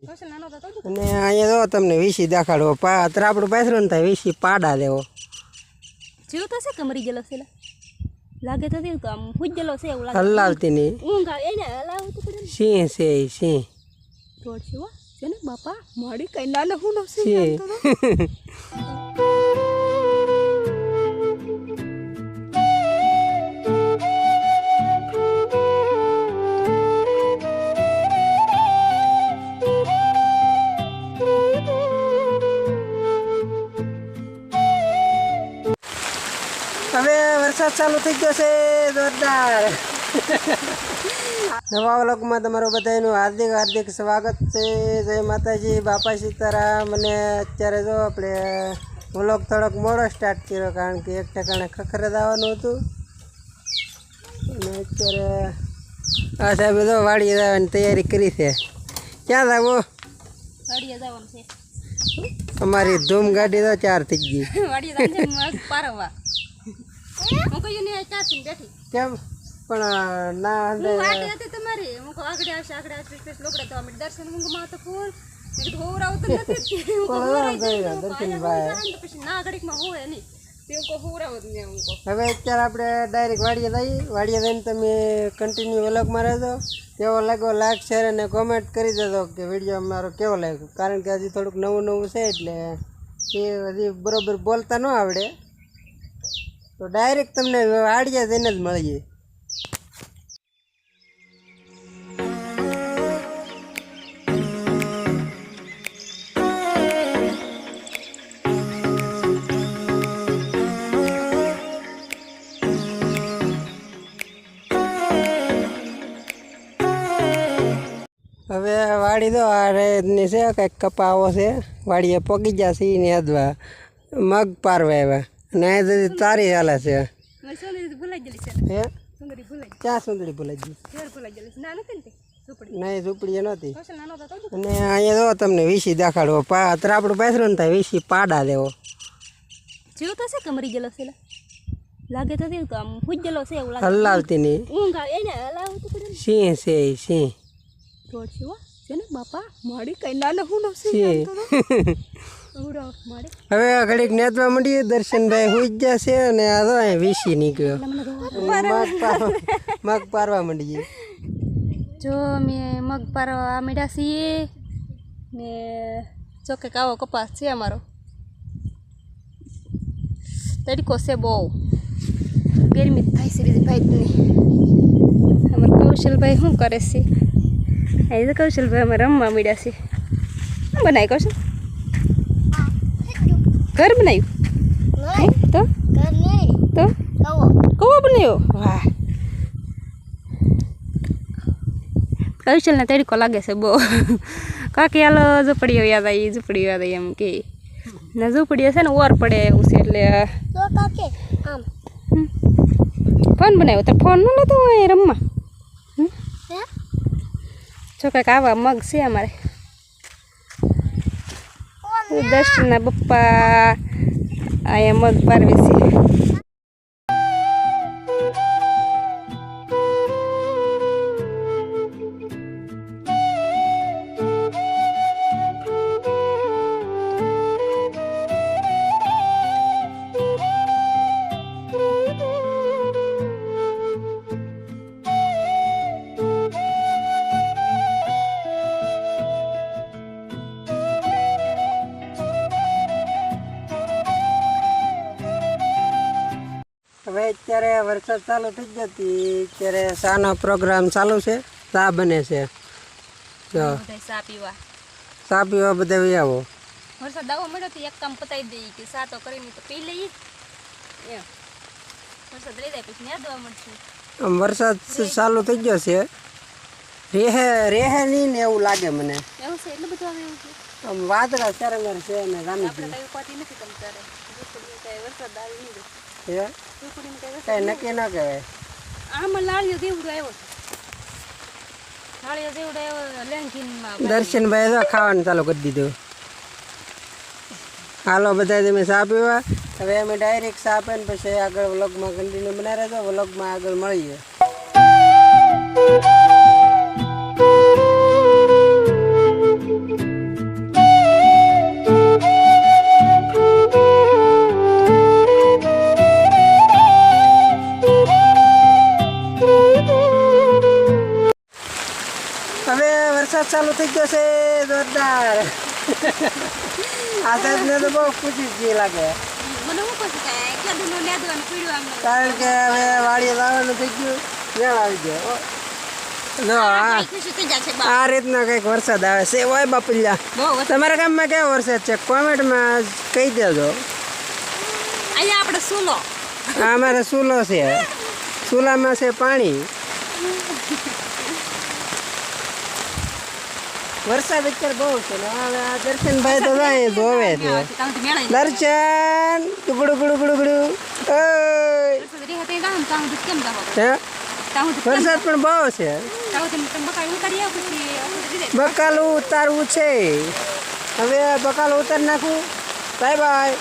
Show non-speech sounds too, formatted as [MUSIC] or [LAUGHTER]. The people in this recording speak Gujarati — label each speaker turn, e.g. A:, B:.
A: અને અહીંયા જો તમને વીસી દેખાડવો પાત્ર આપણું પાથરું ને થાય વીસી પાડા દેવો.
B: જીવ તો છે કે મરી ગયેલો છે લાગે તો તેવું તો આમ હુજ ગયેલો છે એવું લાગે.
A: હલાવતી નહીં
B: ઊંઘ આવે એને હલાવું તો પડે
A: સિંહ છે ઈ સિંહ.
B: રોડ છે ને બાપા મારી કઈ નાનો હું નો
A: સિંહ. [LAUGHS] હવે વરસાદ ચાલુ થઈ ગયો છે જોરદાર. નવા વ્લોગમાં તમારું બધાનું હાર્દિક હાર્દિક સ્વાગત છે. જય માતાજી બાપા સીતારામ. અને અત્યારે જો આપણે વ્લોગ થોડોક મોડો સ્ટાર્ટ કર્યો કારણ કે એક ઠેકાણે ખખરે આવવાનું હતું. અને અત્યારે આ સાહેબ જો વાડીએ જવાની તૈયારી કરી છે. ક્યાં જાવો?
B: વાડીએ જવાનું છે.
A: અમારી ધૂમ ગાડી તો ચાર થઈ ગઈ.
B: વાડીએ પારવા. હું કહ્યું ને થી બેઠી
A: કેમ? પણ ના
B: હું વાટે હતી તમારી. હું કહું આગળ આવશે આગળ આવશે સ્પેસ લોકડા તો અમે દર્શન ઊંઘમાં તો ફૂલ. મેં કીધું હોવરાવું તો [LAUGHS] નથી. હું કહું હું ને તો પછી ના ઘડીકમાં હોય નહીં. હું હું
A: હવે અત્યારે આપણે ડાયરેક્ટ વાડીએ જઈએ. વાડીએ જઈને તમે કન્ટિન્યુ મારે રહેજો કેવો લાગ્યો? લાઈક શેર અને કોમેન્ટ કરી દેજો કે વીડિયો મારો કેવો લાગ્યો? કારણ કે હજી થોડુંક નવું નવું છે એટલે એ હજી બરોબર બોલતા ન આવડે. તો ડાયરેક્ટ તમને વાડિયા જઈને જ મળીએ. હવે વાડી તો આ રેતની છે, કંઈક કપાવો છે. વાડીએ પગી છે એને અદવા મગ પારવા આવ્યા. અને અહીં તારી હાલે છે. હે?
B: સુંદરી ભૂલાઈ
A: ક્યાં સુંદરી ભૂલાઈ ગઈ?
B: ના ને
A: નહીં ઝૂંપડી. નહોતી. અને અહીંયા જો તમને વીસી દેખાડવો પા ત્રાપડું પાથરું ને થાય વીસી પાડા દેવો
B: જેવું તો છે કે મરી ગયેલો છે લાગે તો તો આમ હુજ ગયેલો છે એવું લાગે.
A: હલાવતી નહીં.
B: ઊંઘ આવે. એને ને.
A: સિંહ છે
B: ને બાપા માડી કઈ નો ઉડો મારી.
A: હવે આ ઘડીક નેતવા મંડીએ દર્શનભાઈ હુઈ ગયા છે અને આ તો અહીં વીસી નીકળ્યો. મગ પારવા મગ પારવા માંડીએ.
B: જો મેં મગ પારવા મીઠા છીએ ને જો કે કાવો કપાસ છે અમારો. તડકો છે બહુ. ગરમી થાય છે બીજી ભાઈ અમારા કૌશલભાઈ શું કરે છે? એ તો કૌશલભાઈ અમે રમવા મળ્યા છે શું બનાવી કૌશલ ઘર બનાવ્યું તો તો કવો બનાવ્યો વાહ કૌશલને તડકો લાગે છે બહુ કાકી હાલો ઝૂંપડીઓ યાદ આવી ઝૂંપડીઓ યાદ આવી એમ કે ને ઝૂંપડીઓ છે ને ઓર પડે એવું છે એટલે ફોન બનાવ્યો તો ફોનનું લેતો હોય રમવા હમ? જો કંઈક આવા મગ છે અમારે. દર્શનના બપ્પા અહીંયા મગ પારવે છે.
A: અત્યારે વરસાદ ચાલુ થઈ જતી અત્યારે શાનો પ્રોગ્રામ ચાલુ છે. ચા બને છે. જો.
B: ચા પીવા.
A: ચા પીવા બધા આવો.
B: વરસાદ આવો મળ્યો તો એક કામ પતાવી દઈએ કે સા તો કરીને તો પી લઈએ. વરસાદ રહી જાય પછી ન્યા દવા મળશે.
A: આમ વરસાદ ચાલુ થઈ ગયો છે. રેહે રેહે નહીં ને એવું લાગે મને.
B: એવું છે? એટલે બધું આવે એવું છે.
A: આમ વાદળા ચરંગર છે ને
B: આપણે નથી કાંઈ વરસાદ આવી નહીં
A: નક્કી ન કહેવાય.
B: આમાં લાળીઓ દેવડો આવ્યો લાળીઓ દેવડો આવ્યો લેંઘીનમાં
A: દર્શનભાઈ તો ખાવાનું ચાલુ કરી દીધું. હાલો બધા તમે ચા પીવા. હવે અમે ડાયરેક્ટ ચા પીને પછી આગળ વ્લોગમાં કન્ટિન્યુ બનાવી રહેજો વ્લોગમાં આગળ મળીએ. ચાલુ થઈ ગયો છે જોરદાર. આ સાહેબને તો બહુ ખુશી જ લાગે. કારણ કે હવે વાડીએ લાવવાનું થઈ ગયું વેળ આવી ગયો જો
B: જશે
A: આ રીતનો કંઈક વરસાદ આવે છે. ઓય બાપુલ્યા તમારા ગામમાં કેવો વરસાદ છે? કોમેન્ટમાં કહી દેજો.
B: અહીંયા આપણે સુલો.
A: આ અમારે સુલો છે. ચૂલામાં છે પાણી. વરસાદ અત્યારે બહુ છે ને હવે આ દર્શનભાઈ તો જાય ધોવે છે. દર્શન ગુડુ ગુડુ ગુડુ ગુડુ વરસાદ પણ બહુ છે. બકાલું ઉતારવું છે. હવે બકાલું ઉતારી નાખું. Bye bye.